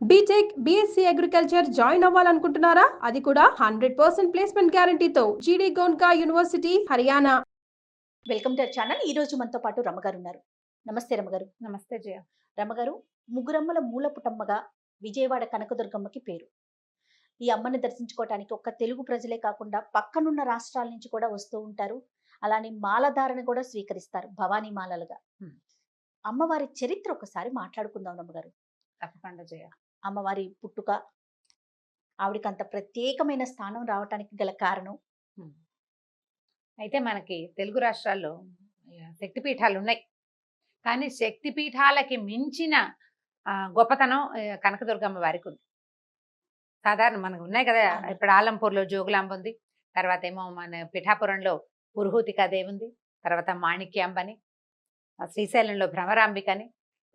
B Tech B Sc agriculture join అవ్వాలనుకుంటున్నారా? అది కూడా hundred percent placement గ్యారంటీతో GD Goenka university Haryana welcome to our channel ఈ రోజు మనతో పాటు రమగారు ఉన్నారు. నమస్తే రమగారు నమస్తే జయ. రమగారు ముగ్గురమ్మల మూల పుటమ్మగా విజయవాడ కనకదుర్గమ్మకి పేరు. ఈ అమ్మని దర్శించుకోవటానికి ఒక్క తెలుగు ప్రజలే కాకుండా పక్కనున్న రాష్ట్రాల నుంచి కూడా వస్తూ ఉంటారు. అలానే మాలధారణ కూడా స్వీకరిస్తారు భవానీ మాలలుగా. అమ్మవారి చరిత్ర ఒకసారి మాట్లాడుకుందాం రమ్మగారు తప్పకుండా జయ. అమ్మవారి పుట్టుక ఆవిడకి అంత ప్రత్యేకమైన స్థానం రావటానికి గల కారణం? అయితే మనకి తెలుగు రాష్ట్రాల్లో శక్తిపీఠాలు ఉన్నాయి కానీ శక్తిపీఠాలకి మించిన గొప్పతనం కనకదుర్గమ్మ వారికి ఉంది సాధారణ మనకు ఉన్నాయి కదా. ఇప్పుడు ఆలంపూర్లో జోగులాంబ ఉంది. తర్వాత ఏమో మన పిఠాపురంలో పురుహూతికాదేవి ఉంది. తర్వాత మాణిక్యాంబని శ్రీశైలంలో భ్రమరాంబికని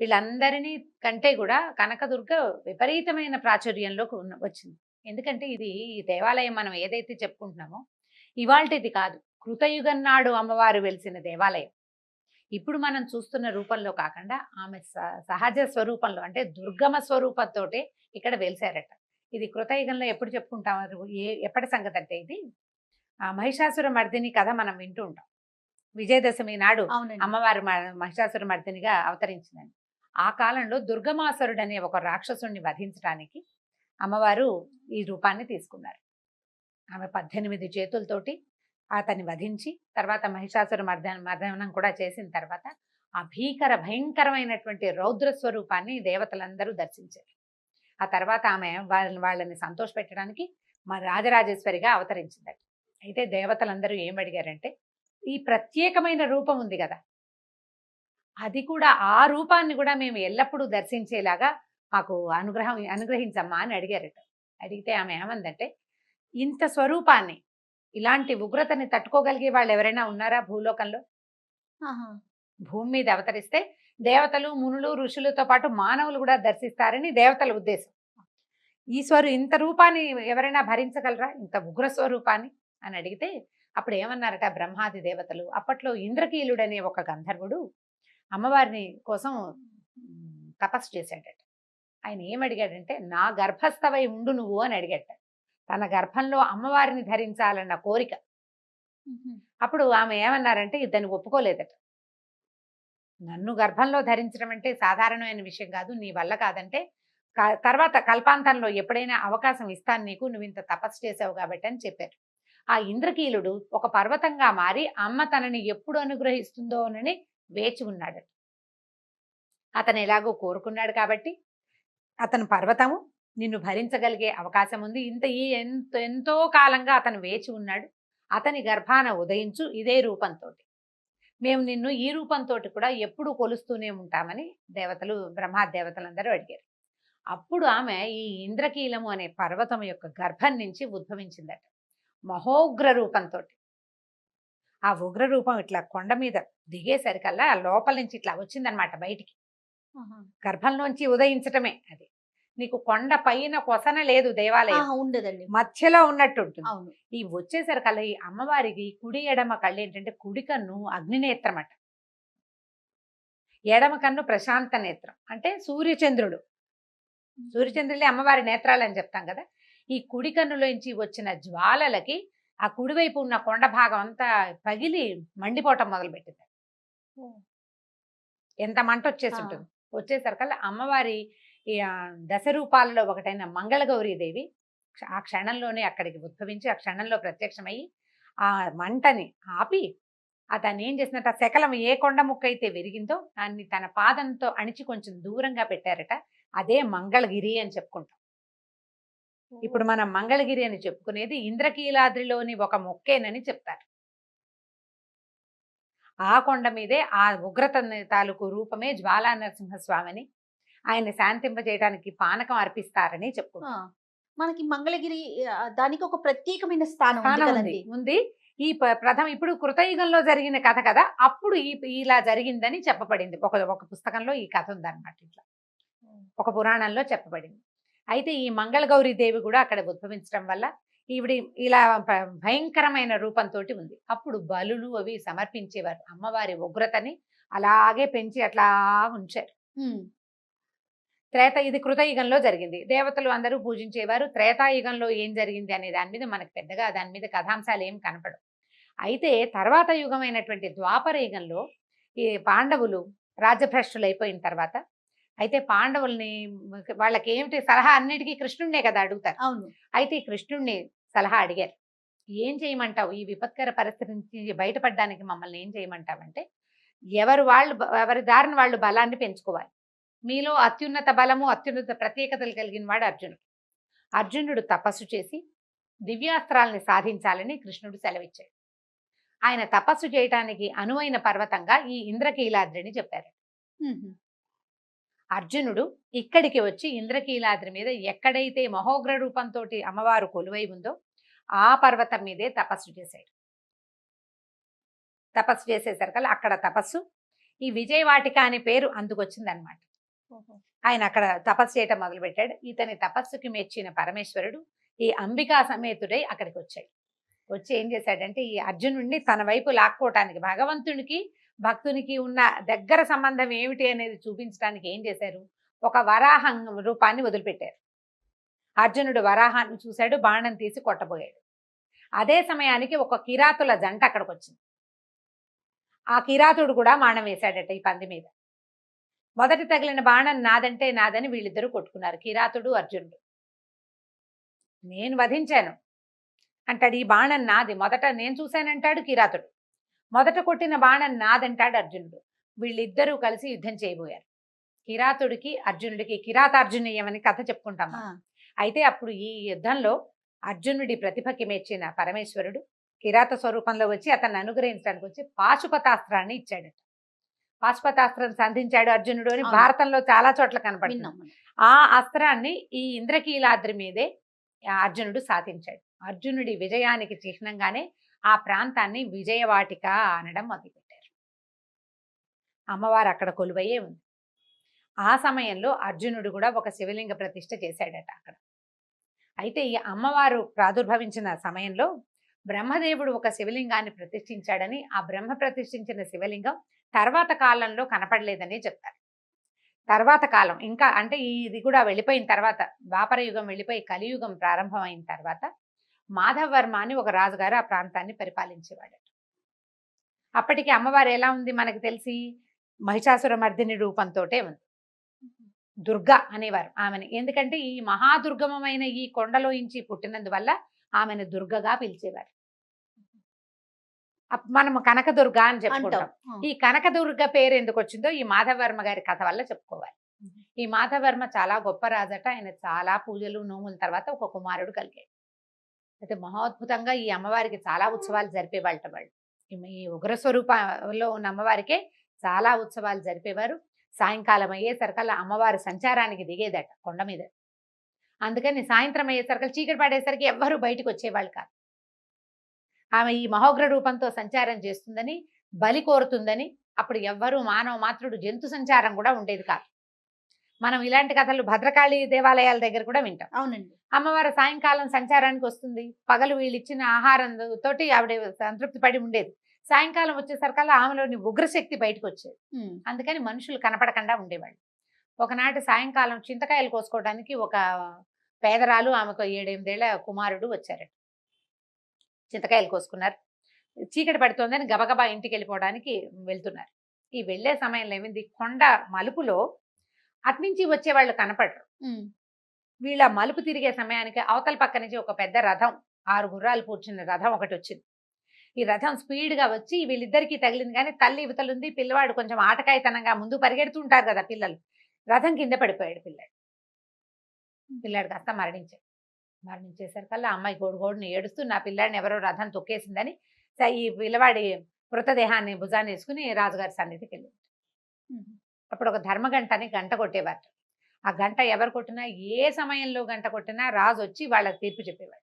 వీళ్ళందరినీ కంటే కూడా కనకదుర్గ విపరీతమైన ప్రాచుర్యంలోకి ఉన్న వచ్చింది. ఎందుకంటే ఇది ఈ దేవాలయం మనం ఏదైతే చెప్పుకుంటున్నామో ఇవాల్టిది కాదు. కృతయుగం నాడు అమ్మవారు వెలిసిన దేవాలయం. ఇప్పుడు మనం చూస్తున్న రూపంలో కాకుండా ఆమె స- సహజ స్వరూపంలో అంటే దుర్గమ స్వరూపంతో ఇక్కడ వెలిసారట ఇది కృతయుగంలో ఎప్పుడు చెప్పుకుంటాం ఏ ఎప్పటి సంగతి అంటే ఇది? ఆ మహిషాసుర మర్దిని కథ మనం వింటూ ఉంటాం. విజయదశమి నాడు అమ్మవారు మహిషాసుర మర్దినిగా అవతరించిందని. ఆ కాలంలో దుర్గమాసురుడు అనే ఒక రాక్షసుడిని వధించడానికి అమ్మవారు ఈ రూపాన్ని తీసుకున్నారు. ఆమె పద్దెనిమిది చేతులతోటి అతన్ని వధించి తర్వాత మహిషాసుర మర్ద మర్దనం కూడా చేసిన తర్వాత ఆ భీకర భయంకరమైనటువంటి రౌద్ర స్వరూపాన్ని దేవతలందరూ దర్శించారు. ఆ తర్వాత ఆమె వాళ్ళని వాళ్ళని సంతోషపెట్టడానికి మా రాజరాజేశ్వరిగా అవతరించిందట. అయితే దేవతలందరూ ఏం అడిగారంటే ఈ ప్రత్యేకమైన రూపం ఉంది కదా అది కూడా ఆ రూపాన్ని కూడా మేము ఎల్లప్పుడూ దర్శించేలాగా మాకు అనుగ్రహం అనుగ్రహించమ్మా అని అడిగారట. అడిగితే ఆమె ఏమందంటే ఇంత స్వరూపాన్ని ఇలాంటి ఉగ్రతని తట్టుకోగలిగే వాళ్ళు ఎవరైనా ఉన్నారా భూలోకంలో. భూమి మీద అవతరిస్తే దేవతలు మునులు ఋషులతో పాటు మానవులు కూడా దర్శిస్తారని దేవతల ఉద్దేశం. ఈ స్వరు ఇంత రూపాన్ని ఎవరైనా భరించగలరా? ఇంత ఉగ్ర స్వరూపాన్ని? అని అడిగితే అప్పుడు ఏమన్నారట బ్రహ్మాది దేవతలు అప్పట్లో ఇంద్రకీలుడనే ఒక గంధర్వుడు అమ్మవారిని కోసం తపస్సు చేశాడట ఆయన ఏం అడిగాడంటే నా గర్భస్థవై ఉండు నువ్వు అని అడిగాట. తన గర్భంలో అమ్మవారిని ధరించాలన్న కోరిక. అప్పుడు ఆమె ఏమన్నారంటే ఇతన్ని ఒప్పుకోలేదట. నన్ను గర్భంలో ధరించడం అంటే సాధారణమైన విషయం కాదు నీ వల్ల కాదంటే తర్వాత కల్పాంతంలో ఎప్పుడైనా అవకాశం ఇస్తాను నీకు నువ్వు ఇంత తపస్సు చేసావు కాబట్టి అని చెప్పారు. ఆ ఇంద్రకీలుడు ఒక పర్వతంగా మారి అమ్మ తనని ఎప్పుడు అనుగ్రహిస్తుందో అని వేచి ఉన్నాడట. అతను ఎలాగో కోరుకున్నాడు కాబట్టి అతను పర్వతము నిన్ను భరించగలిగే అవకాశం ఉంది. ఇంత ఈ ఎంతో ఎంతో కాలంగా అతను వేచి ఉన్నాడు. అతని గర్భాన ఉదయించు ఇదే రూపంతో మేము నిన్ను ఈ రూపంతో కూడా ఎప్పుడు కొలుస్తూనే ఉంటామని దేవతలు బ్రహ్మా దేవతలందరూ అడిగారు. అప్పుడు ఆమె ఈ ఇంద్రకీలము అనే పర్వతం యొక్క గర్భం నుంచి ఉద్భవించిందట. మహోగ్ర రూపంతో ఆ ఉగ్ర రూపం ఇట్లా కొండ మీద దిగేసరికల్లా లోపల నుంచి ఇట్లా వచ్చిందనమాట బయటికి. గర్భంలోంచి ఉదయించటమే అది. నీకు కొండ పైన కొసన లేదు దేవాలయం. ఉండదండి. మధ్యలో ఉన్నట్టు ఉంటుంది ఈ వచ్చేసరికల్లా ఈ అమ్మవారికి కుడి ఎడమ కళ్ళు ఏంటంటే కుడి కన్ను అగ్నినేత్రం అట ఎడమ కన్ను ప్రశాంత నేత్రం. అంటే సూర్యచంద్రుడు. సూర్యచంద్రులే అమ్మవారి నేత్రాలు అని చెప్తాం కదా. ఈ కుడి కన్నులోంచి వచ్చిన జ్వాలలకి ఆ కుడివైపు ఉన్న కొండ భాగం అంతా పగిలి మండిపోవటం మొదలుపెట్టింది. ఎంత మంట వచ్చేసి. ఉంటుంది వచ్చేసరికల్లా అమ్మవారి దశ రూపాలలో ఒకటైన మంగళగౌరీదేవి ఆ క్షణంలోనే అక్కడికి ఉద్భవించి ఆ క్షణంలో ప్రత్యక్షమయ్యి ఆ మంటని ఆపి దాన్ని ఏం చేసినట్టు ఆ శకలం ఏ కొండ ముక్క అయితే విరిగిందో దాన్ని తన పాదంతో అణిచి కొంచెం దూరంగా పెట్టారట అదే మంగళగిరి అని చెప్పుకుంటాం. ఇప్పుడు మనం మంగళగిరి అని చెప్పుకునేది ఇంద్రకీలాద్రిలోని ఒక మొక్కేనని చెప్తారు. ఆ కొండ మీదే ఆ ఉగ్రత తాలూకు రూపమే జ్వాలా నరసింహస్వామిని ఆయన శాంతింపజేయడానికి పానకం అర్పిస్తారని ఆ, చెప్పుకుంటాం మనకి మంగళగిరి దానికి ఒక ప్రత్యేకమైన స్థానం ఉంది ఈ ప్రథమ ఇప్పుడు కృతయుగంలో జరిగిన కథ కదా అప్పుడు ఈ ఇలా జరిగిందని చెప్పబడింది. ఒక ఒక పుస్తకంలో ఈ కథ ఉందన్నమాట ఇట్లా. ఒక పురాణంలో చెప్పబడింది. అయితే ఈ మంగళగౌరి దేవి కూడా అక్కడ ఉద్భవించడం వల్ల ఈవిడి ఇలా భయంకరమైన రూపంతో ఉంది. అప్పుడు బలులు అవి సమర్పించేవారు. అమ్మవారి ఉగ్రతని అలాగే పెంచి అట్లా ఉంచారు. త్రేత ఇది కృతయుగంలో జరిగింది. దేవతలు అందరూ పూజించేవారు. త్రేతాయుగంలో ఏం జరిగింది అనే దాని మీద మనకు పెద్దగా దాని మీద కథాంశాలు ఏం కనపడవు. అయితే తర్వాత యుగమైనటువంటి ద్వాపర యుగంలో ఈ పాండవులు రాజ్యభ్రష్టులు అయిపోయిన తర్వాత అయితే పాండవుల్ని వాళ్ళకి ఏమిటి సలహా అన్నిటికీ కృష్ణుడినే కదా అడుగుతారు. అవును. అయితే కృష్ణుడిని సలహా అడిగారు. ఏం చేయమంటావు? ఈ విపత్కర పరిస్థితి నుంచి బయటపడడానికి మమ్మల్ని ఏం చేయమంటావంటే ఎవరు వాళ్ళు ఎవరి దారిని వాళ్ళు బలాన్ని పెంచుకోవాలి. మీలో అత్యున్నత బలము అత్యున్నత ప్రత్యేకతలు కలిగిన వాడు అర్జునుడు. అర్జునుడు తపస్సు చేసి దివ్యాస్త్రాలని సాధించాలని కృష్ణుడు సెలవిచ్చాడు. ఆయన తపస్సు చేయటానికి అనువైన పర్వతంగా ఈ ఇంద్రకీలాద్రిని చెప్పారు. అర్జునుడు ఇక్కడికి వచ్చి ఇంద్రకీలాద్రి మీద ఎక్కడైతే మహోగ్ర రూపంతో అమ్మవారు కొలువై ఉందో ఆ పర్వతం మీదే తపస్సు చేశాడు. తపస్సు చేసేసరికల్లా అక్కడ తపస్సు ఈ విజయవాటిక అనే పేరు అందుకొచ్చిందనమాట. ఆయన అక్కడ తపస్సు చేయటం మొదలుపెట్టాడు. ఇతని తపస్సుకి మెచ్చిన పరమేశ్వరుడు ఈ అంబికా సమేతుడై అక్కడికి వచ్చాడు వచ్చి ఏం చేశాడంటే ఈ అర్జునుడిని తన వైపు లాక్కోవటానికి భగవంతునికి భక్తునికి ఉన్న దగ్గర సంబంధం ఏమిటి అనేది చూపించడానికి ఏం చేశారు? ఒక వరాహం రూపాన్ని వదిలిపెట్టారు. అర్జునుడు వరాహాన్ని చూశాడు బాణం తీసి కొట్టబోయాడు. అదే సమయానికి ఒక కిరాతుల జంట అక్కడికి వచ్చింది ఆ కిరాతుడు కూడా బాణం వేశాడట ఈ పంది మీద. మొదటి తగిలిన బాణం నాదంటే నాదని వీళ్ళిద్దరూ కొట్టుకున్నారు కిరాతుడు అర్జునుడు. నేను వధించాను. అంటాడు ఈ బాణం నాది మొదట నేను చూశానంటాడు కిరాతుడు. మొదట కొట్టిన బాణం నాదంటాడు అర్జునుడు. వీళ్ళిద్దరూ కలిసి యుద్ధం చేయబోయారు. కిరాతుడికి అర్జునుడికి కిరాతార్జునీయం అని కథ చెప్పుకుంటాం అయితే అప్పుడు ఈ యుద్ధంలో అర్జునుడి ప్రతిభకి మెచ్చిన పరమేశ్వరుడు కిరాత స్వరూపంలో వచ్చి అతన్ని అనుగ్రహించడానికి వచ్చి పాశుపతాస్త్రాన్ని ఇచ్చాడట. పాశుపతాస్త్రం సంధించాడు అర్జునుడు అని. భారతంలో చాలా చోట్ల మనం. ఆ అస్త్రాన్ని ఈ ఇంద్రకీలాద్రి మీదే అర్జునుడు సాధించాడు. అర్జునుడి విజయానికి చిహ్నంగానే ఆ ప్రాంతాన్ని విజయవాటిక అనడం మొదలుపెట్టారు. అమ్మవారు అక్కడ కొలువయ్యే ఉంది. ఆ సమయంలో అర్జునుడు కూడా ఒక శివలింగ ప్రతిష్ఠ చేశాడట అక్కడ. అయితే ఈ అమ్మవారు ప్రాదుర్భవించిన సమయంలో బ్రహ్మదేవుడు ఒక శివలింగాన్ని ప్రతిష్ఠించాడని ఆ బ్రహ్మ ప్రతిష్ఠించిన శివలింగం తర్వాత కాలంలో కనపడలేదని చెప్తారు. తర్వాత కాలం ఇంకా అంటే ఇది కూడా వెళ్ళిపోయిన తర్వాత ద్వాపరయుగం వెళ్ళిపోయి కలియుగం ప్రారంభమైన తర్వాత మాధవర్మ అని ఒక రాజుగారు ఆ ప్రాంతాన్ని పరిపాలించేవాడట. అప్పటికి అమ్మవారు ఎలా ఉంది మనకు తెలిసి? మహిషాసుర మర్దిని రూపంతోటే ఉంది. దుర్గ అనేవారు ఆమెని. ఎందుకంటే ఈ మహాదుర్గమమైన ఈ కొండలోంచి పుట్టినందువల్ల ఆమెను దుర్గగా పిలిచేవారు. మనము కనకదుర్గ అని చెప్పుకుంటాం. ఈ కనకదుర్గ పేరు ఎందుకు వచ్చిందో ఈ మాధవర్మ గారి కథ వల్ల చెప్పుకోవాలి. ఈ మాధవర్మ చాలా గొప్ప రాజట. ఆయన చాలా పూజలు నోముల తర్వాత ఒక కుమారుడు కలిగాడు. అయితే మహోద్భుతంగా ఈ అమ్మవారికి చాలా ఉత్సవాలు జరిపేవాళ్ళట వాళ్ళు. ఈ- ఉగ్ర స్వరూపంలో ఉన్న అమ్మవారికే చాలా ఉత్సవాలు జరిపేవారు. సాయంకాలం అయ్యేసరికల్లా అమ్మవారు సంచారానికి దిగేదట కొండ మీద. అందుకని సాయంత్రం అయ్యేసరికి చీకటి పడేసరికి ఎవ్వరూ బయటకు వచ్చేవాళ్ళు కాదు. ఆమె ఈ మహోగ్ర రూపంతో సంచారం చేస్తుందని బలి కోరుతుందని అప్పుడు ఎవ్వరూ మానవ మాత్రుడు జంతు సంచారం కూడా ఉండేది కాదు. మనం ఇలాంటి కథలు భద్రకాళి దేవాలయాల దగ్గర కూడా వింటాం. అవునండి. అమ్మవారు సాయంకాలం సంచారానికి వస్తుంది. పగలు వీళ్ళు ఇచ్చిన ఆహారం తోటి ఆవిడ సంతృప్తి పడి ఉండేది. సాయంకాలం వచ్చేసరికల్లా ఆమెలోని ఉగ్రశక్తి బయటకు వచ్చేది అందుకని మనుషులు కనపడకుండా ఉండేవాళ్ళు. ఒకనాటి సాయంకాలం చింతకాయలు కోసుకోవడానికి ఒక పేదరాలు ఆమెకు ఏడెనిమిదేళ్ళ కుమారుడు వచ్చారట. చింతకాయలు కోసుకున్నారు. చీకటి పడుతోందని గబగబా ఇంటికి వెళ్ళిపోవడానికి వెళ్తున్నారు. ఈ వెళ్ళే సమయంలో ఏమైంది? కొండ మలుపులో అట్నుంచి వచ్చే వాళ్ళు కనపడరు. వీళ్ళ మలుపు తిరిగే సమయానికి అవతల పక్క నుంచి ఒక పెద్ద రథం ఆరు గుర్రాలు కూర్చున్న రథం ఒకటి వచ్చింది. ఈ రథం స్పీడ్గా వచ్చి వీళ్ళిద్దరికీ తగిలింది కానీ తల్లి ఇవతలుంది పిల్లవాడు కొంచెం ఆటకాయతనంగా ముందు పరిగెడుతుంటారు కదా పిల్లలు. రథం కింద పడిపోయాడు పిల్లాడు. పిల్లాడు కాస్త మరణించాడు మరణించేసరికల్లా అమ్మాయి గోడు గోడుని ఏడుస్తూ నా పిల్లాడిని ఎవరో రథం తొక్కేసిందని ఈ పిల్లవాడి మృతదేహాన్ని భుజాన్ని వేసుకుని రాజుగారి సన్నిధికి వెళ్ళింది. అప్పుడు ఒక ధర్మగంటని గంట కొట్టేవారు. ఆ గంట ఎవరు కొట్టినా ఏ సమయంలో గంట కొట్టినా రాజు వచ్చి వాళ్ళకి తీర్పు చెప్పేవాడు.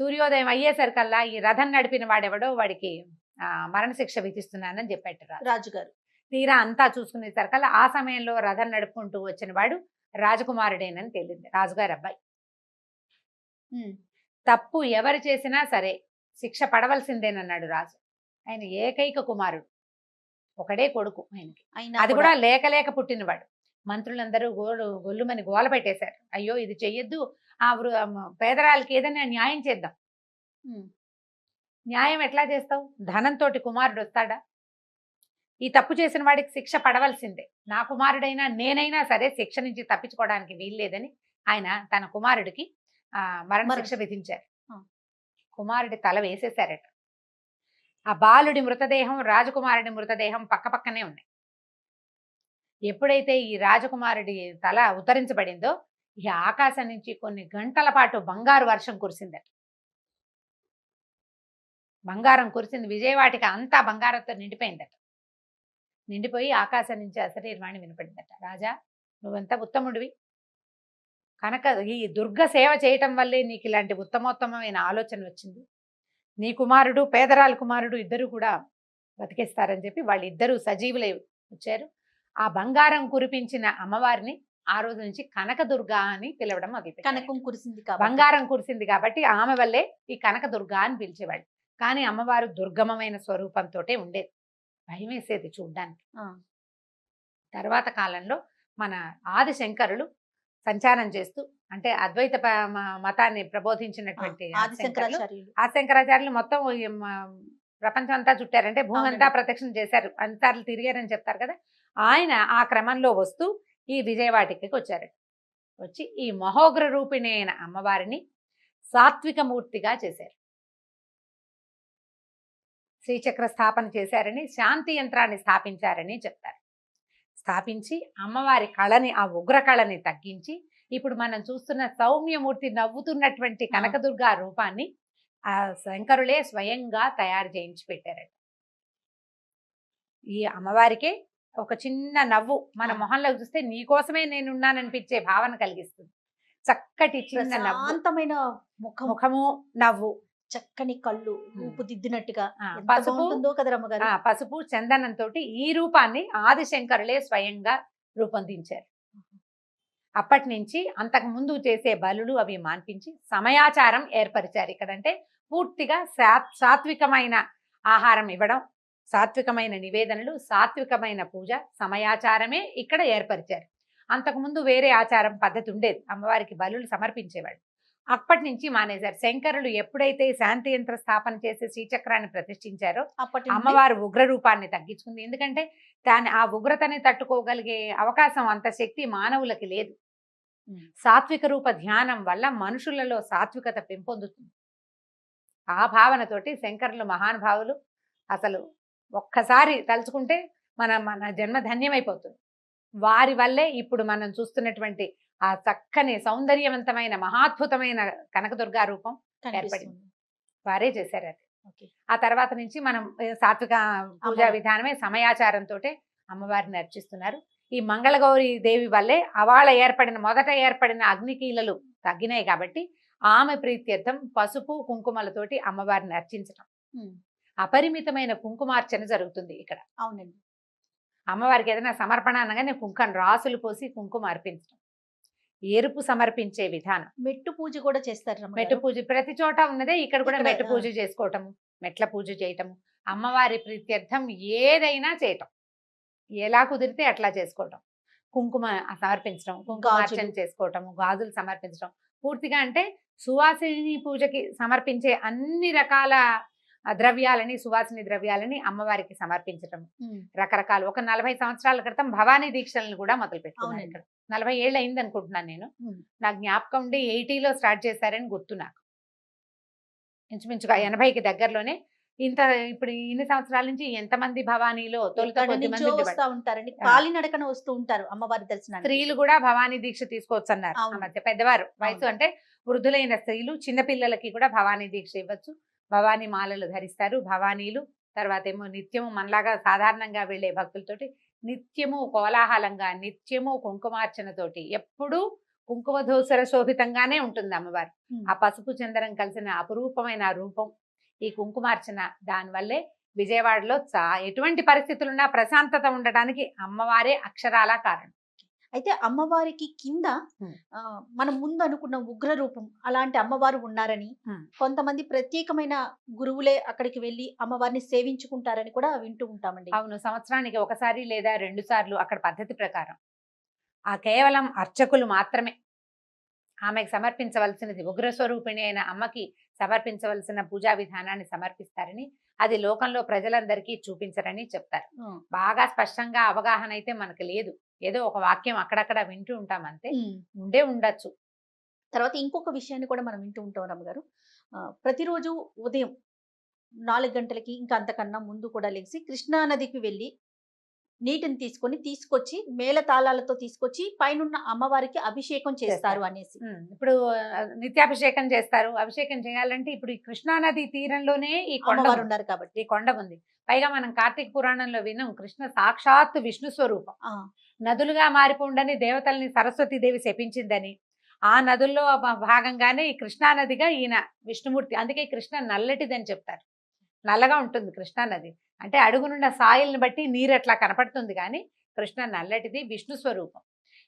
సూర్యోదయం అయ్యేసరికల్లా ఈ రథం నడిపిన వాడెవడో వాడికి ఆ, మరణశిక్ష విధిస్తున్నానని చెప్పాడు రాజు. రాజుగారు. తీరా అంతా చూసుకునేసరికల్లా ఆ సమయంలో రథం నడుపుకుంటూ వచ్చిన వాడు రాజకుమారుడేనని తేలింది. రాజుగారి అబ్బాయి తప్పు ఎవరు చేసినా సరే శిక్ష పడవలసిందేనన్నాడు రాజు. ఆయన ఏకైక కుమారుడు. ఒకడే కొడుకు ఆయనకి. అది కూడా లేక లేక పుట్టినవాడు. మంత్రులందరూ గోలు గొల్లుమని గోల పెట్టేశారు. అయ్యో ఇది చెయ్యొద్దు. ఆ పేదరాలకి ఏదైనా న్యాయం చేద్దాం. న్యాయం ఎట్లా చేస్తావు? ధనంతో కుమారుడు వస్తాడా ఈ తప్పు చేసిన వాడికి శిక్ష పడవలసిందే. నా కుమారుడైనా నేనైనా సరే శిక్ష నుంచి తప్పించుకోవడానికి వీల్లేదని ఆయన తన కుమారుడికి ఆ మరణ శిక్ష విధించారు. కుమారుడి తల వేసేశారట. ఆ బాలుడి మృతదేహం రాజకుమారుడి మృతదేహం పక్కపక్కనే ఉన్నాయి. ఎప్పుడైతే ఈ రాజకుమారుడి తల ఉత్తరించబడిందో ఈ ఆకాశం నుంచి కొన్ని గంటల పాటు బంగారు వర్షం కురిసిందట బంగారం కురిసింది. విజయవాటికి అంతా బంగారంతో నిండిపోయిందట నిండిపోయి ఆకాశం నుంచి అసరీర్వాణి వినపడిందట. రాజా నువ్వెంత ఉత్తముడివి? కనుక ఈ దుర్గ సేవ చేయటం వల్లే నీకు ఇలాంటి ఉత్తమోత్తమైన ఆలోచన వచ్చింది. నీ కుమారుడు పేదరాల కుమారుడు ఇద్దరు కూడా బతికేస్తారని చెప్పి వాళ్ళిద్దరూ సజీవులై వచ్చారు. ఆ బంగారం కురిపించిన అమ్మవారిని ఆ రోజు నుంచి కనకదుర్గ అని పిలవడం మొదలుపెట్టారు. కనకం కురిసింది బంగారం కురిసింది కాబట్టి ఆమె వల్లే ఈ కనకదుర్గ అని పిలిచేవాళ్ళు. కానీ అమ్మవారు దుర్గమమైన స్వరూపంతో ఉండేది. భయం వేసేది చూడ్డానికి. తర్వాత కాలంలో మన ఆది శంకరులు సంచారం చేస్తూ అంటే అద్వైత మతాన్ని ప్రబోధించినటువంటి ఆది ఆది శంకరులు శంకరాచార్యులు. ఆ శంకరాచార్యులు మొత్తం ప్రపంచం అంతా చుట్టారంటే భూమి అంతా. ప్రదక్షిణ చేశారు. అన్నిసార్లు తిరిగారని చెప్తారు కదా! ఆయన ఆ క్రమంలో వస్తూ ఈ విజయవాటికి వచ్చారు. వచ్చి ఈ మహోగ్ర రూపిణి అయిన అమ్మవారిని సాత్విక మూర్తిగా చేశారు. శ్రీచక్ర స్థాపన చేశారని శాంతి యంత్రాన్ని స్థాపించారని చెప్తారు. స్థాపించి అమ్మవారి కళని ఆ ఉగ్ర కళని తగ్గించి ఇప్పుడు మనం చూస్తున్న సౌమ్యమూర్తి నవ్వుతున్నటువంటి కనకదుర్గ రూపాన్ని ఆ శంకరులే స్వయంగా తయారు చేయించి పెట్టారట. ఈ అమ్మవారికే ఒక చిన్న నవ్వు మన. మొహంలో చూస్తే నీకోసమే నేనున్నాననిపించే భావన కలిగిస్తుంది. చక్కటి చిన్న నవ్వు. ముఖము నవ్వు. చక్కని కళ్ళు రూపుదిద్దినట్టుగా పసుపు పసుపు చందనంతో ఈ రూపాన్ని ఆదిశంకరులే స్వయంగా రూపొందించారు. అప్పటి నుంచి అంతకు ముందు చేసే బలులు అవి మాన్పించి సమయాచారం ఏర్పరిచారు ఇక్కడంటే పూర్తిగా సాత్వికమైన ఆహారం ఇవ్వడం సాత్వికమైన నివేదనలు సాత్వికమైన పూజ సమయాచారమే ఇక్కడ ఏర్పరిచారు. అంతకుముందు వేరే ఆచారం పద్ధతి ఉండేది. అమ్మవారికి బలులు సమర్పించేవాడు అప్పటి నుంచి మానేశారు. శంకరులు ఎప్పుడైతే శాంతి యంత్ర స్థాపన చేసి శ్రీచక్రాన్ని ప్రతిష్ఠించారో అప్పటి అమ్మవారు ఉగ్ర రూపాన్ని తగ్గించుకుంది. ఎందుకంటే దాని ఆ ఉగ్రతని తట్టుకోగలిగే అవకాశం అంత శక్తి మానవులకి లేదు. సాత్విక రూప ధ్యానం వల్ల మనుషులలో సాత్వికత పెంపొందుతుంది. ఆ భావనతోటి శంకరులు మహానుభావులు అసలు ఒక్కసారి తలుచుకుంటే మన మన జన్మ ధన్యమైపోతుంది. వారి వల్లే ఇప్పుడు మనం చూస్తున్నటువంటి ఆ చక్కని సౌందర్యవంతమైన మహాద్భుతమైన కనకదుర్గా రూపం కనిపిస్తుంది. వారే చేశారు అది. ఆ తర్వాత నుంచి మనం సాత్విక పూజా. విధానమే సమయాచారంతో అమ్మవారిని అర్చిస్తున్నారు ఈ మంగళగౌరి దేవి వల్లే అవాళ ఏర్పడిన మొదట ఏర్పడిన అగ్నికీలలు తగ్గినాయి కాబట్టి ఆమె ప్రీత్యర్థం పసుపు కుంకుమలతోటి అమ్మవారిని అర్చించడం ఉమ్. అపరిమితమైన కుంకుమార్చన జరుగుతుంది ఇక్కడ అవునండి అమ్మవారికి ఏదైనా సమర్పణ అనగానే కుంకం రాసులు పోసి కుంకుమ అర్పించడం ఎరుపు సమర్పించే విధానం మెట్టు పూజ కూడా చేస్తారు. మెట్టు పూజ ప్రతి చోట ఉన్నదే ఇక్కడ కూడా మెట్టు. పూజ చేసుకోవటము మెట్ల పూజ చేయటము అమ్మవారి ప్రీత్యర్థం ఏదైనా చేయటం ఎలా కుదిరితే అట్లా చేసుకోవటం కుంకుమ సమర్పించడం కుంకుమార్చన గాజులు. చేసుకోవటము గాజులు సమర్పించడం పూర్తిగా అంటే సువాసిని పూజకి సమర్పించే అన్ని రకాల ద్రవ్యాలని సువాసిని ద్రవ్యాలని అమ్మవారికి సమర్పించటం. రకరకాలు ఒక నలభై సంవత్సరాల క్రితం భవానీ దీక్షలను కూడా మొదలు పెట్టుకున్నాను. ఇక్కడ. నలభై ఏళ్ళు అయింది అనుకుంటున్నాను నేను. నా జ్ఞాపకం ఉండి ఎయిటీలో స్టార్ట్ చేశారని గుర్తు నాకు. ఇంచుమించుగా ఎనభైకి దగ్గరలోనే ఇంత ఇప్పుడు ఇన్ని సంవత్సరాల నుంచి ఎంతమంది భవానీలో వస్తా ఉంటారండి. కాలినడకన వస్తూ ఉంటారు అమ్మవారి స్త్రీలు కూడా భవానీ దీక్ష తీసుకోవచ్చు అన్నారు పెద్దవారు. వయసు. అంటే వృద్ధులైన స్త్రీలు చిన్నపిల్లలకి కూడా భవానీ దీక్ష ఇవ్వచ్చు. భవానీ మాలలు ధరిస్తారు. భవానీలు తర్వాత ఏమో నిత్యము మనలాగా సాధారణంగా వెళ్ళే భక్తులతోటి నిత్యము కోలాహలంగా నిత్యము కుంకుమార్చనతోటి ఎప్పుడూ కుంకుమ ధూసర శోభితంగానే ఉంటుంది అమ్మవారు. ఆ పసుపు చందనం కలిసిన అపురూపమైన రూపం ఈ కుంకుమార్చన దానివల్లే విజయవాడలో చా ఎటువంటి పరిస్థితులున్నా ప్రశాంతత ఉండడానికి అమ్మవారే అక్షరాల కారణం. అయితే అమ్మవారికి కింద మనం ముందు అనుకున్న ఉగ్ర రూపం అలాంటి అమ్మవారు ఉన్నారని. కొంతమంది ప్రత్యేకమైన గురువులే అక్కడికి వెళ్ళి అమ్మవారిని సేవించుకుంటారని కూడా వింటూ ఉంటామండి. అవును. సంవత్సరానికి ఒకసారి లేదా రెండు సార్లు అక్కడ పద్ధతి ప్రకారం. ఆ కేవలం అర్చకులు మాత్రమే. ఆమెకు సమర్పించవలసినది ఉగ్ర స్వరూపిణి అయిన అమ్మకి సమర్పించవలసిన పూజా విధానాన్ని సమర్పిస్తారని అది లోకంలో ప్రజలందరికీ చూపించరని చెప్తారు. బాగా స్పష్టంగా అవగాహన అయితే మనకు లేదు. ఏదో ఒక వాక్యం అక్కడక్కడ వింటూ ఉంటాం అంతే. ఉండే ఉండొచ్చు. తర్వాత ఇంకొక విషయాన్ని కూడా మనం వింటూ ఉంటాం రమ్మగారు. ప్రతిరోజు ఉదయం నాలుగు గంటలకి ఇంకా అంతకన్నా ముందు కూడా లేచి కృష్ణా నదికి వెళ్ళి నీటిని తీసుకొని తీసుకొచ్చి మేళ తాళాలతో తీసుకొచ్చి పైనున్న అమ్మవారికి అభిషేకం చేస్తారు. అనేసి. ఇప్పుడు నిత్యాభిషేకం చేస్తారు. అభిషేకం చేయాలంటే ఇప్పుడు ఈ కృష్ణానది తీరంలోనే ఈ కొండ. ఉన్నారు కాబట్టి. ఈ కొండ ఉంది. పైగా మనం కార్తీక పురాణంలో విన్నాం కృష్ణ సాక్షాత్ విష్ణు స్వరూపం. నదులుగా మారిపోండని దేవతల్ని సరస్వతి దేవి శపించిందని. ఆ నదుల్లో భాగంగానే ఈ కృష్ణా నదిగా ఈయన విష్ణుమూర్తి అందుకే కృష్ణ నల్లటిదని చెప్తారు. నల్లగా ఉంటుంది కృష్ణా నది అంటే అడుగునున్న సాయిల్ని బట్టి నీరు అట్లా కనపడుతుంది కానీ కృష్ణ నల్లటిది విష్ణు స్వరూపం.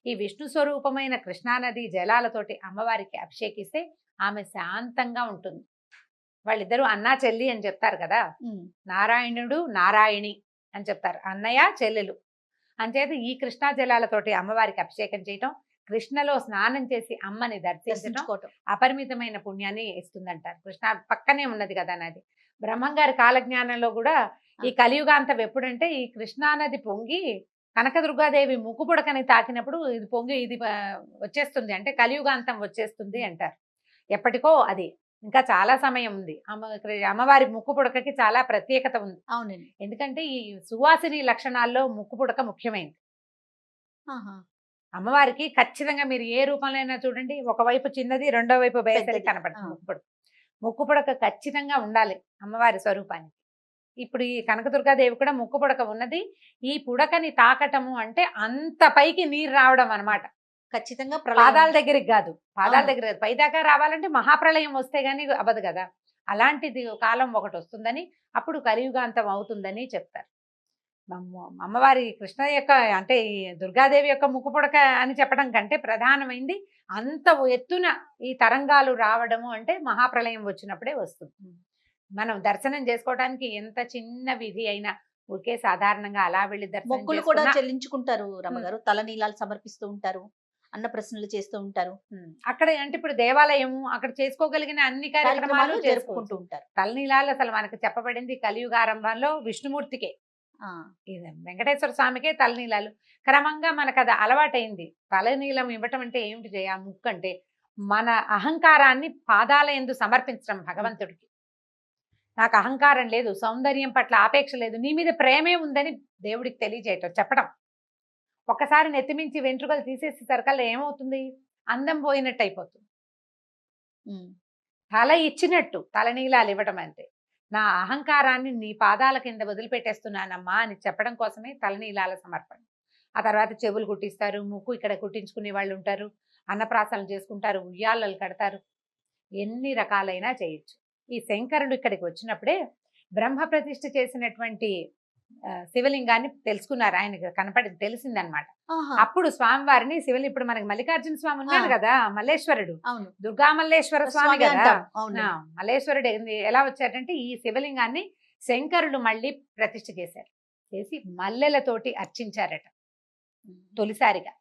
ఈ విష్ణు స్వరూపమైన కృష్ణానది జలాలతోటి అమ్మవారికి అభిషేకిస్తే ఆమె శాంతంగా ఉంటుంది. వాళ్ళిద్దరూ అన్నా చెల్లి అని చెప్తారు కదా? నారాయణుడు నారాయణి అని చెప్తారు. అన్నయ్య చెల్లెలు. అంచేత ఈ కృష్ణా జలాలతోటి అమ్మవారికి అభిషేకం చేయటం కృష్ణలో స్నానం చేసి అమ్మని దర్శించడం దర్శించుకోవటం. అపరిమితమైన పుణ్యాన్ని ఇస్తుందంటారు. కృష్ణ పక్కనే ఉన్నది కదా నది. బ్రహ్మంగారి కాలజ్ఞానంలో కూడా ఈ కలియుగాంతం ఎప్పుడంటే ఈ కృష్ణానది పొంగి కనకదుర్గాదేవి ముక్కుపుడకని తాకినప్పుడు ఇది పొంగి ఇది వచ్చేస్తుంది. అంటే కలియుగాంతం వచ్చేస్తుంది అంటారు. ఎప్పటికో అది ఇంకా చాలా సమయం ఉంది. అమ్మ అమ్మవారి ముక్కు పుడకకి చాలా ప్రత్యేకత ఉంది. అవునండి. ఎందుకంటే ఈ సువాసిని లక్షణాల్లో ముక్కు పుడక ముఖ్యమైనది. అమ్మవారికి ఖచ్చితంగా మీరు ఏ రూపంలో అయినా చూడండి ఒకవైపు చిన్నది రెండో వైపు పెద్దది. కనపడుతుంది. ముక్కు పుడక. ముక్కు పుడక ఖచ్చితంగా ఉండాలి అమ్మవారి స్వరూపానికి. ఇప్పుడు ఈ కనకదుర్గాదేవి కూడా ముక్కు పుడక ఉన్నది. ఈ పుడకని తాకటము అంటే అంత పైకి నీరు రావడం అన్నమాట. ఖచ్చితంగా పాదాల దగ్గరికి కాదు. పాదాల. దగ్గర కాదు. పైదాకా రావాలంటే మహాప్రళయం వస్తే గానీ అవ్వదు కదా. అలాంటిది కాలం ఒకటి వస్తుందని అప్పుడు కలియుగాంతం అవుతుందని చెప్తారు. అమ్మ- అమ్మవారి కృష్ణ యొక్క అంటే ఈ దుర్గాదేవి యొక్క ముక్కు పుడక అని చెప్పడం కంటే ప్రధానమైంది అంత ఎత్తున ఈ తరంగాలు రావడము అంటే మహాప్రళయం వచ్చినప్పుడే వస్తుంది. మనం దర్శనం చేసుకోవడానికి ఎంత చిన్న విధి అయినా ఊరికే సాధారణంగా అలా వెళ్ళి దర్శనం మొక్కులు కూడా చెల్లించుకుంటారు రమ్మగారు తలనీలాలు సమర్పిస్తూ ఉంటారు. అన్న ప్రశ్నలు చేస్తూ ఉంటారు. అక్కడ అంటే ఇప్పుడు దేవాలయము అక్కడ చేసుకోగలిగిన అన్ని కార్యక్రమాలు జరుపుకుంటూ ఉంటారు. తలనీలాలు అసలు మనకు చెప్పబడింది కలియుగారంభంలో విష్ణుమూర్తికే. వెంకటేశ్వర స్వామికే తలనీలాలు క్రమంగా మనకు అది అలవాటైంది. తలనీలం ఇవ్వటం అంటే ఏమిటి చేయ ఆ ముక్కు అంటే మన అహంకారాన్ని పాదాల ఎందు సమర్పించడం భగవంతుడికి. నాకు అహంకారం లేదు సౌందర్యం పట్ల ఆపేక్ష లేదు నీ మీద ప్రేమే ఉందని దేవుడికి తెలియజేయటం చెప్పడం ఒక్కసారి నెత్తిమించి వెంట్రుకలు తీసేసి సరికల్లా ఏమవుతుంది? అందం పోయినట్టు అయిపోతుంది తల ఇచ్చినట్టు తలనీలాలు ఇవ్వడం అంటే నా అహంకారాన్ని నీ పాదాల కింద వదిలిపెట్టేస్తున్నానమ్మా అని చెప్పడం కోసమే తలనీలాల సమర్పణ. ఆ తర్వాత చెవులు కుట్టిస్తారు ముక్కు ఇక్కడ కుట్టించుకునే వాళ్ళు ఉంటారు అన్నప్రాసనలు చేసుకుంటారు ఉయ్యాలలు కడతారు. ఎన్ని రకాలైనా చేయొచ్చు. ఈ శంకరుడు ఇక్కడికి వచ్చినప్పుడే బ్రహ్మ ప్రతిష్ఠ చేసినటువంటి శివలింగాన్ని తెలుసుకున్నారు. ఆయనకు కనపడి తెలిసిందనమాట. అప్పుడు స్వామివారిని శివలి ఇప్పుడు మనకి మల్లికార్జున స్వామి ఉన్నాడు. కదా మల్లేశ్వరుడు. దుర్గా మల్లేశ్వర స్వామి కదా. మల్లేశ్వరుడు ఎలా వచ్చాడంటే ఈ శివలింగాన్ని శంకరులు మళ్ళీ ప్రతిష్ఠ చేశారు. చేసి మల్లెలతోటి అర్చించారట. తొలిసారిగా.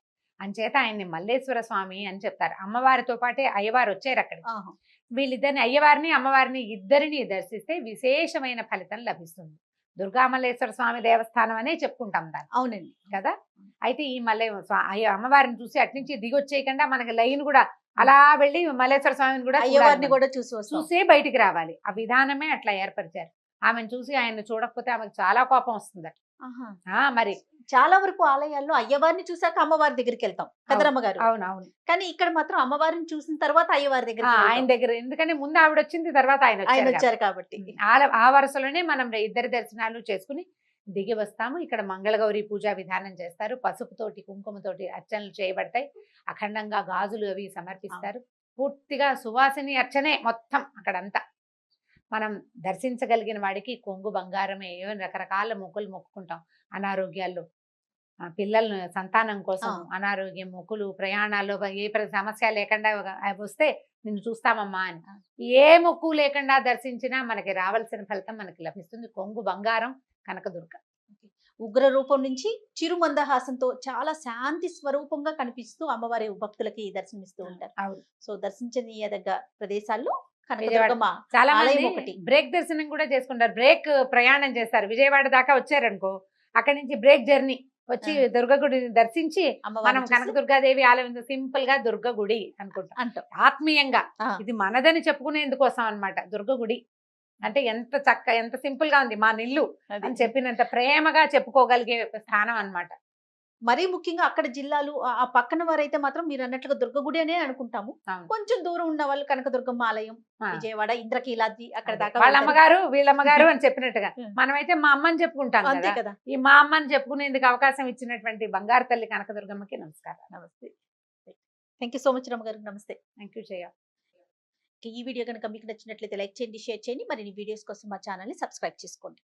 అంచేత ఆయన్ని మల్లేశ్వర స్వామి అని చెప్తారు. అమ్మవారితో పాటే అయ్యవారు వచ్చారు అక్కడ. వీళ్ళిద్దరిని అయ్యవారిని అమ్మవారిని ఇద్దరిని దర్శిస్తే విశేషమైన ఫలితం లభిస్తుంది. దుర్గా మల్లేశ్వర స్వామి దేవస్థానం అనే చెప్పుకుంటాం దాన్ని. అవునండి. కదా? అయితే ఈ మల్లె అమ్మవారిని చూసి అట్నుంచి దిగొచ్చేయకుండా మనకి లైన్ కూడా అలా వెళ్ళి మల్లేశ్వర స్వామిని కూడా అయ్యవారిని కూడా చూసి చూసే బయటికి రావాలి. ఆ విధానమే అట్లా ఏర్పరిచారు. ఆమెను చూసి ఆయన చూడకపోతే ఆమెకు చాలా కోపం. ఆ మరి చాలా వరకు ఆలయాల్లో అయ్యవారిని చూసాక అమ్మవారి దగ్గరికి వెళ్తాం కదరమ్మ గారు అవును అవును కానీ ఇక్కడ మాత్రం అమ్మవారిని చూసిన తర్వాత అయ్యవారి దగ్గర ఆయన దగ్గర ఎందుకంటే ముందు ఆవిడ వచ్చింది తర్వాత ఆయన ఆయన వచ్చారు కాబట్టి. ఆ- ఆ వరుసలోనే మనం ఇద్దరి దర్శనాలు చేసుకుని దిగి వస్తాము. ఇక్కడ మంగళగౌరి పూజా విధానం చేస్తారు. పసుపుతోటి కుంకుమతోటి అర్చనలు చేయబడతాయి. అఖండంగా గాజులు అవి సమర్పిస్తారు. పూర్తిగా సువాసిని అర్చనే మొత్తం అక్కడంతా. మనం దర్శించగలిగిన వాడికి కొంగు బంగారమే ఏవో రకరకాల మొక్కులు మొక్కుకుంటాం. అనారోగ్యాల్లో. ఆ, పిల్లలను సంతానం కోసం. అనారోగ్యం మొక్కులు ప్రయాణాల్లో ఏ సమస్య లేకుండా వస్తే నిన్ను చూస్తామమ్మా అని. ఏ మొక్కు లేకుండా దర్శించినా మనకి రావాల్సిన ఫలితం మనకి లభిస్తుంది. కొంగు బంగారం కనకదుర్గ. ఉగ్ర రూపం నుంచి చిరుమందహాసంతో చాలా శాంతి స్వరూపంగా కనిపిస్తూ అమ్మవారి భక్తులకి దర్శనమిస్తూ ఉంటారు. సో దర్శించనీయదగ్గ ప్రదేశాల్లో చాలా ఒకటి. బ్రేక్ దర్శనం కూడా చేసుకుంటారు. బ్రేక్ ప్రయాణం చేస్తారు. విజయవాడ దాకా వచ్చారనుకో అక్కడి నుంచి బ్రేక్ జర్నీ. వచ్చి. దుర్గ గుడిని దర్శించి మనం అమ్మవారిని చూసి కనకదుర్గాదేవి ఆలయం సింపుల్గా దుర్గ గుడి అనుకుంటాం అంటాం ఆత్మీయంగా. ఇది మనదని చెప్పుకునేందుకోసం అన్నమాట దుర్గ గుడి అంటే ఎంత చక్క ఎంత సింపుల్గా ఉంది మా నిల్లు. అని చెప్పినంత ప్రేమగా చెప్పుకోగలిగే స్థానం అన్నమాట మరీ ముఖ్యంగా అక్కడ జిల్లాలు ఆ- పక్కన వారైతే మాత్రం మీరు అన్నట్లుగా దుర్గగుడి అనే అనుకుంటాము. కొంచెం దూరం ఉన్న వాళ్ళు కనకదుర్గమ్మ ఆలయం. విజయవాడ ఇంద్రకీలాద్రి అక్కడ. దాకా వాళ్ళ వెళ్తారు. అమ్మగారు వీళ్ళ అమ్మగారు అని చెప్పినట్టుగా. మనమైతే మా అమ్మని చెప్పుకుంటాం అంతే కదా ఈ మా అమ్మని చెప్పుకునేందుకు అవకాశం ఇచ్చినటువంటి బంగారు తల్లి కనకదుర్గమ్మకి నమస్కారం నమస్తే థ్యాంక్ యూ సో మచ్ రమ్మ గారు నమస్తే థ్యాంక్ యూ చేయ ఈ వీడియో కనుక మీకు నచ్చినట్లయితే లైక్ చేయండి షేర్ చేయండి మరిన్ని వీడియోస్ కోసం మా ఛానల్ని సబ్స్క్రైబ్ చేసుకోండి